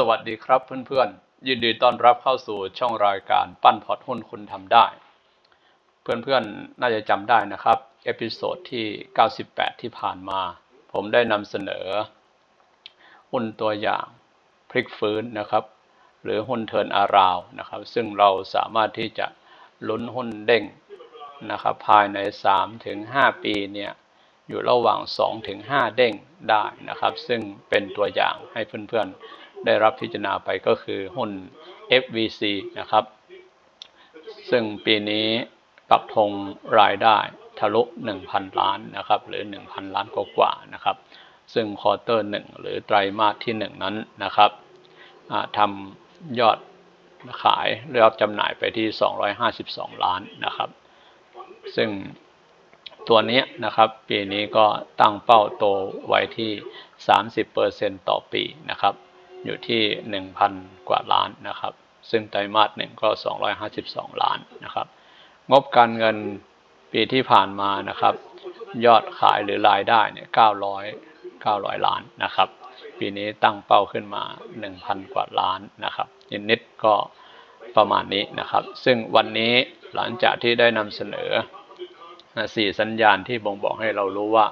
สวัสดีครับเพื่อนๆ ยินดีต้อนรับเข้าสู่ช่องรายการปั้นพอร์ตหุ้นคุณทำได้ เพื่อนๆ น่าจะจำได้นะครับ เอพิโซดที่ 98 ที่ผ่านมา ผมได้นำเสนอ หุ้นตัวอย่างพลิกฟื้นนะครับ หรือหุ้นเทินอาราวนะครับ ซึ่งเราสามารถที่จะลุ้นหุ้นเด้งนะครับ ภายใน 3-5 ปีเนี่ยอยู่ระหว่าง 2-5 เด้งได้นะครับ ซึ่งเป็นตัวอย่างให้เพื่อนๆ ได้รับพิจารณาไปก็คือหุ้น FVC นะครับ ซึ่งปีนี้ปักธงรายได้ทะลุ 1,000 ล้านนะครับ หรือ 1,000 ล้านกว่าๆนะครับ ซึ่งควอเตอร์หนึ่งหรือไตรมาสที่ 1 นั้นนะครับทำยอดขายยอดจำหน่ายไปที่ 252 ล้านนะครับ ซึ่งตัวนี้นะครับ ปีนี้ก็ตั้งเป้าโตไว้ที่ 30%ต่อปีนะครับ อยู่ที่ 1,000 กว่าล้านนะครับ ซึ่งไตรมาสหนึ่งก็ 252 ล้านนะครับ งบการเงินปีที่ผ่านมานะครับ ยอดขายหรือรายได้เนี่ย 900 900 ล้านนะครับ ปีนี้ตั้งเป้าขึ้นมา 1,000 กว่าล้านนะครับนิดๆก็ประมาณนี้นะครับ ซึ่งวันนี้หลังจากที่ได้นำเสนอสี่สัญญาณที่บ่งบอกให้เรารู้ว่า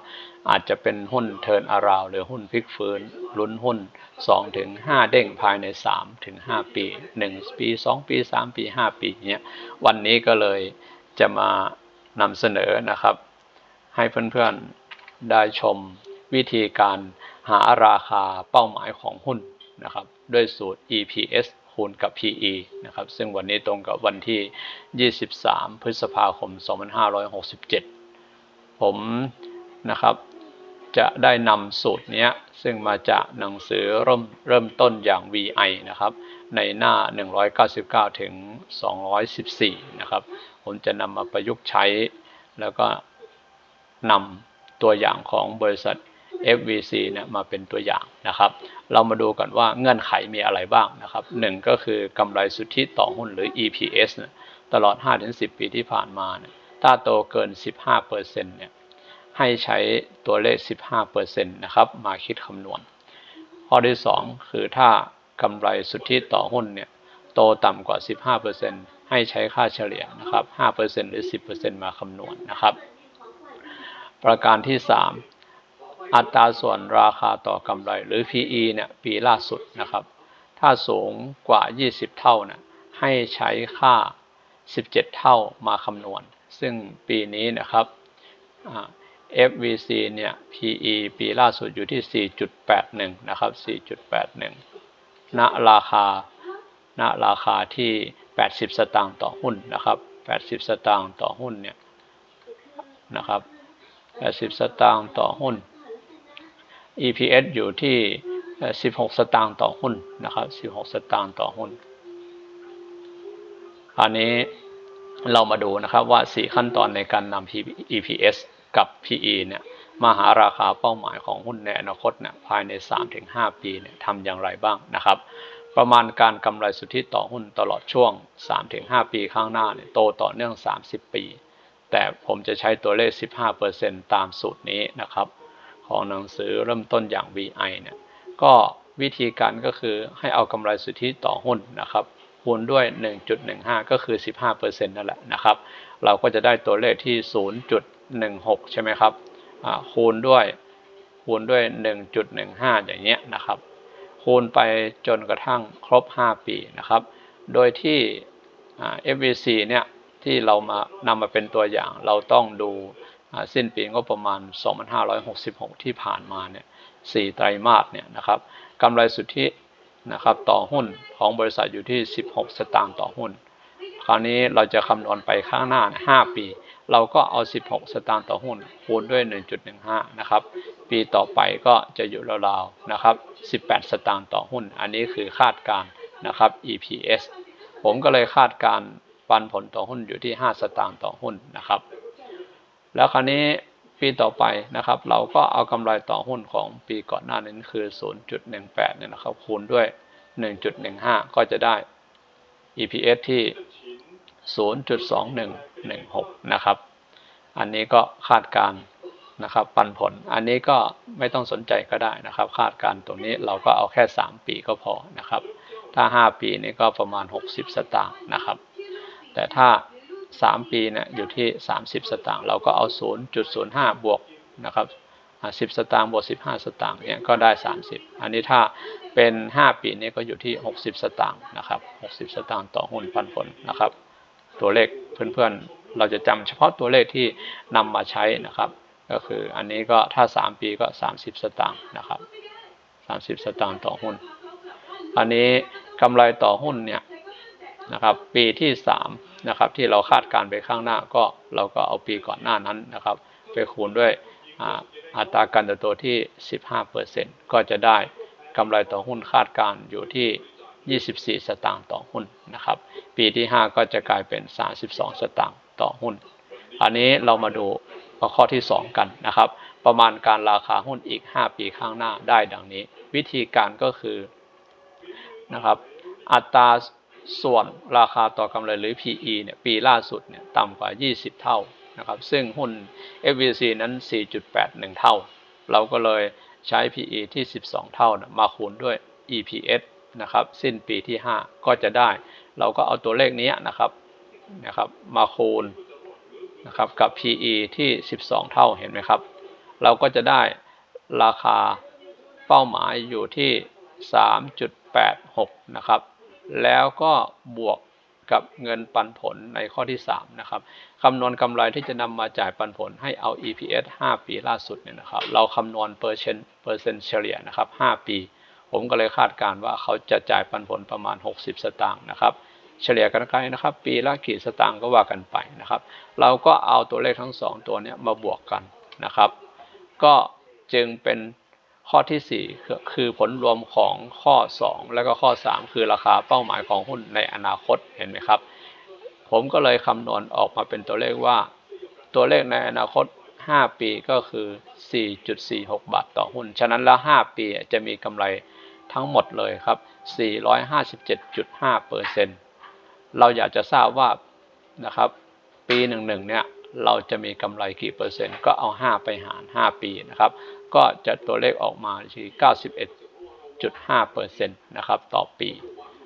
อาจจะเป็นหุ้นเทิร์นอาราว หรือหุ้นพลิกฟื้น ลุ้นหุ้น2ถึง5เด้งภายใน3ถึง5ปี 1 ปี 2 ปี 3 ปี 5 ปีเนี้ยวันนี้ก็เลยจะมานำเสนอนะครับ ให้เพื่อนๆได้ชมวิธีการหาราคาเป้าหมายของหุ้นนะครับด้วยสูตร EPS คูณกับ PE นะครับซึ่งวันนี้ตรงกับวันที่ 23 พฤษภาคม 2567 ผมนะครับ จะได้นำสูตรนี้ซึ่งมาจากหนังสือเริ่มเริ่มต้นอย่าง VI นะครับ ในหน้า 199 ถึง 214 นะครับ ผมจะนำมาประยุกต์ใช้ แล้วก็นำตัวอย่างของบริษัท FVC เนี่ยมาเป็นตัวอย่างนะครับ เรามาดูกันว่าเงื่อนไขมีอะไรบ้างนะครับหนึ่งก็คือกำไรสุทธิต่อหุ้นหรือ EPS นี่ยตลอด 5-10 ปีที่ผ่านมาเนี่ยถ้าโตเกิน 15%เนี่ย ให้ใช้ตัวเลข 15%นะครับ มาคิดคำนวณ ข้อที่ 2 คือถ้ากำไรสุทธิต่อหุ้นเนี่ยโตต่ำกว่า 15%ให้ใช้ค่าเฉลี่ยนะครับ5%หรือ 10%มาคำนวณนะครับ ประการที่ 3 อัตราส่วนราคาต่อกำไรหรือ PE เนี่ยปีล่าสุดนะครับ ถ้าสูงกว่า 20 เท่านะให้ใช้ค่า 17 เท่ามาคำนวณ ซึ่งปีนี้นะครับ FVC เนี่ย PE ปีล่าสุดอยู่ที่ 4.81 นะครับ 4.81 ณ ราคา ณ ราคาที่ 80 สตางค์ต่อหุ้นนะครับ 80 สตางค์ต่อหุ้นเนี่ย นะครับ 80 สตางค์ต่อหุ้น EPS อยู่ที่ 16 สตางค์ต่อหุ้นนะครับ 16 สตางค์ต่อหุ้น คราวนี้เรามาดูนะครับว่า 4 ขั้นตอนในการนำ EPS กับ PE เนี่ยมาหาราคาเป้าหมายของหุ้นในอนาคตเนี่ยภายใน 3-5 ปีเนี่ยทำอย่างไรบ้างนะครับ ประมาณการกำไรสุทธิต่อหุ้นตลอดช่วง 3-5 ปีข้างหน้าเนี่ยโตต่อเนื่อง 30 ปี แต่ผมจะใช้ตัวเลข 15%ตามสูตรนี้นะครับ ของหนังสือเริ่มต้นอย่าง VI เนี่ยก็วิธีการก็คือให้เอากำไรสุทธิต่อหุ้นนะครับคูณด้วย 1.15 ก็คือ 15%นั่นแหละนะครับ เราก็จะได้ตัวเลขที่ 0.16 ใช่ไหมครับคูณด้วยคูณด้วย 1.15 อย่างเงี้ยนะครับ คูณไปจนกระทั่งครบ 5 ปีนะครับ โดยที่ FVC เนี่ยที่เรามานำมาเป็นตัวอย่าง เราต้องดูสิ้นปีงบประมาณ 2566 ที่ผ่านมาเนี่ย4ไตรมาสเนี่ยนะครับกำไรสุทธินะครับต่อหุ้นของบริษัทอยู่ที่ 16 สตางค์ต่อหุ้น คราวนี้เราจะคำนวณไปข้างหน้า 5 ปี เราก็เอา 16 สตางค์ต่อหุ้นคูณด้วย 1.15 นะครับ ปีต่อไปก็จะอยู่ราวๆนะครับ 18 สตางค์ต่อหุ้น อันนี้คือคาดการนะครับ EPS ผมก็เลยคาดการปันผลต่อหุ้นอยู่ที่ 5 สตางค์ต่อหุ้นนะครับ แล้วคราวนี้ปีต่อไปนะครับ เราก็เอากำไรต่อหุ้นของปีก่อนหน้านั้นคือ 0.18 เนี่ยนะครับ คูณด้วย 1.15 ก็จะได้ EPS ที่ 0.2116 นะครับ อันนี้ก็คาดการนะครับ ปันผล อันนี้ก็ไม่ต้องสนใจก็ได้นะครับ คาดการณ์ตรงนี้เราก็เอาแค่ 3 ปีก็พอนะครับ ถ้า 5 ปีนี่ก็ประมาณ 60 สตางค์นะครับ แต่ถ้า 3 ปีเนี่ยอยู่ที่ 30 สตางค์เราก็เอา 0.05 บวกนะครับ10 สตางค์บวก15 สตางค์เนี่ยก็ได้ 30 อันนี้ถ้าเป็น 5 ปีนี้ก็อยู่ที่ 60 สตางค์นะครับ 60 สตางค์ต่อหุ้นปันผลนะครับ ตัวเลขเพื่อนๆ เราจะจำเฉพาะตัวเลขที่นำมาใช้นะครับ ก็คืออันนี้ก็ถ้า 3 ปีก็ 30 สตางค์นะครับ 30 สตางค์ต่อหุ้น อันนี้กำไรต่อหุ้นเนี่ยนะครับปีที่3นะครับที่เราคาดการไปข้างหน้าก็เราก็เอาปีก่อนหน้านั้นนะครับ ไปคูณด้วยอัตราการเติบโตที่ 15%ก็จะได้กำไรต่อหุ้นคาดการอยู่ที่ 24 สตางค์ต่อหุ้นนะครับ ปีที่ 5 ก็จะกลายเป็น 32 สตางค์ต่อหุ้น อันนี้เรามาดูข้อที่ 2 กันนะครับ ประมาณการราคาหุ้นอีก 5 ปีข้างหน้าได้ดังนี้ วิธีการก็คือนะครับ อัตราส่วนราคาต่อกำไรหรือ PE เนี่ยปีล่าสุดเนี่ยต่ำกว่า 20 เท่านะครับ ซึ่งหุ้น FVC นั้น 4.81 เท่า เราก็เลยใช้ PE ที่ 12 เท่านะมาคูณด้วย EPS นะครับสิ้นปีที่ 5 ก็จะได้ เราก็เอาตัวเลขนี้นะครับนะครับมาคูณนะครับกับ PE ที่ 12 เท่าเห็นไหมครับ เราก็จะได้ราคาเป้าหมายอยู่ที่ 3.86 นะครับ แล้วก็บวกกับเงินปันผลในข้อที่ 3 นะครับคำนวณกำไรที่จะนำมาจ่ายปันผลให้เอา EPS 5 ปีล่าสุดเนี่ยนะครับ เราคำนวณเปอร์เซ็นต์เปอร์เซ็นต์เฉลี่ยนะครับ 5 ปี ผมก็เลยคาดการว่าเขาจะจ่ายปันผลประมาณ 60 สตางค์นะครับ เฉลี่ยกันไปนะครับ ปีละกี่สตางค์ก็ว่ากันไปนะครับ เราก็เอาตัวเลขทั้ง 2 ตัวนี้มาบวกกันนะครับ ก็จึงเป็นข้อที่ 4 คือผลรวมของข้อ 2 แล้วก็ข้อ 3 คือราคาเป้าหมายของหุ้นในอนาคตเห็นไหมครับ ผมก็เลยคำนวณออกมาเป็นตัวเลขว่า ตัวเลขในอนาคต 5 ปีก็คือ 4.46 บาทต่อหุ้น ฉะนั้นแล้ว 5 ปีจะมีกำไรทั้งหมดเลยครับ 457.5เปอร์เซ็นต์เราอยากจะทราบว่านะครับ ปีหนึ่งหนึ่งเนี่ยเราจะมีกำไรกี่เปอร์เซ็นต์ ก็เอา 5 ไปหาร 5 ปีนะครับ ก็จะตัวเลขออกมาที่91.5เปอร์เซ็นต์นะครับต่อปี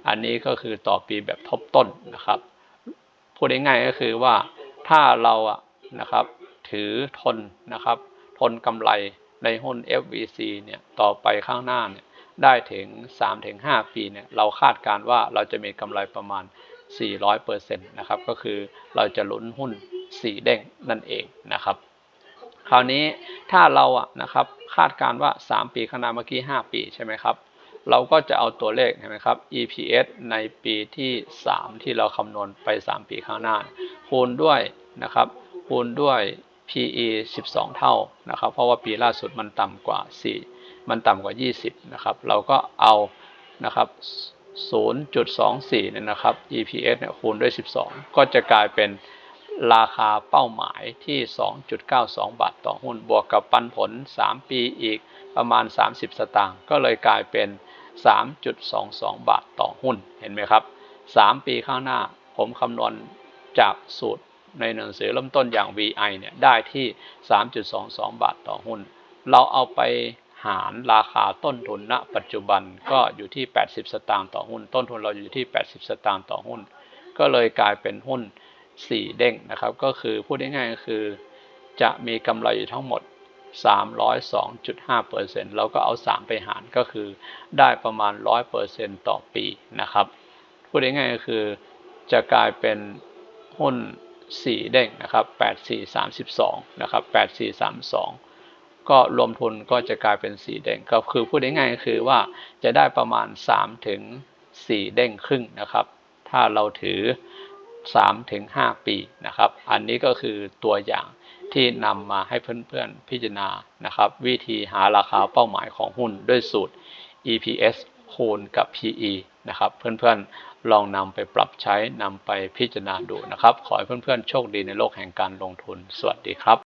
อันนี้ก็คือต่อปีแบบทบต้นนะครับ พูดง่ายๆก็คือว่าถ้าเราอะนะครับ ถือทนนะครับ ทนกำไรในหุ้น FVC เนี่ยต่อไปข้างหน้าเนี่ยได้ถึง 3-5 ปีเนี่ยเราคาดการว่าเราจะมีกำไรประมาณ 400%นะครับก็คือเราจะลุ้นหุ้น4เด้งนั่นเองนะครับ คราวนี้ถ้าเราอะนะครับคาดการว่า 3 ปีข้างหน้าเมื่อกี้ 5 ปีใช่ไหมครับ เราก็จะเอาตัวเลขเห็นไหมครับ EPS ในปีที่ 3 ที่เราคำนวณไป 3 ปีข้างหน้า คูณด้วยนะครับคูณด้วย PE 12 เท่านะครับ เพราะว่าปีล่าสุดมันต่ำกว่า 4 มันต่ำกว่า 20 นะครับ เราก็เอานะครับ 0.24เนี่ยนะครับ EPS เนี่ยคูณด้วย 12 ก็จะกลายเป็นราคาเป้าหมายที่ 2.92 บาทต่อหุ้น บวกกับปันผล 3 ปีอีกประมาณ 30 สตางค์ ก็เลยกลายเป็น 3.22 บาทต่อหุ้น เห็นไหมครับ 3 ปีข้างหน้า ผมคำนวณจากสูตร ในหนังสือเริ่มต้นอย่าง VI เนี่ยได้ที่ 3.22 บาทต่อหุ้น เราเอาไปหารราคาต้นทุนณปัจจุบันก็อยู่ที่ 80 สตางค์ต่อหุ้น ต้นทุนเราอยู่ที่ 80 สตางค์ต่อหุ้น ก็เลยกลายเป็นหุ้น 4 เด้งนะครับ ก็คือพูดง่ายๆก็คือ จะมีกำไรอยู่ทั้งหมด 302.5%เราก็เอา 3 ไปหารก็คือได้ประมาณ 100%ต่อปีนะครับ พูดง่ายๆก็คือจะกลายเป็นหุ้น 4 เด้งนะครับ 8432 นะครับ 8432 ก็รวมทุนก็จะกลายเป็น 4 เด้งก็คือพูดง่ายๆก็คือว่าจะได้ประมาณ 3 ถึง 4 เด้งครึ่งนะครับ ถ้าเราถือ 3 ถึง 5 ปีนะครับ อันนี้ก็คือตัวอย่างที่นำมาให้เพื่อนๆพิจารณานะครับ วิธีหาราคาเป้าหมายของหุ้นด้วยสูตร EPS คูณกับ PE นะครับ เพื่อนๆลองนำไปปรับใช้นำไปพิจารณาดูนะครับ ขอให้เพื่อนๆโชคดีในโลกแห่งการลงทุน สวัสดีครับ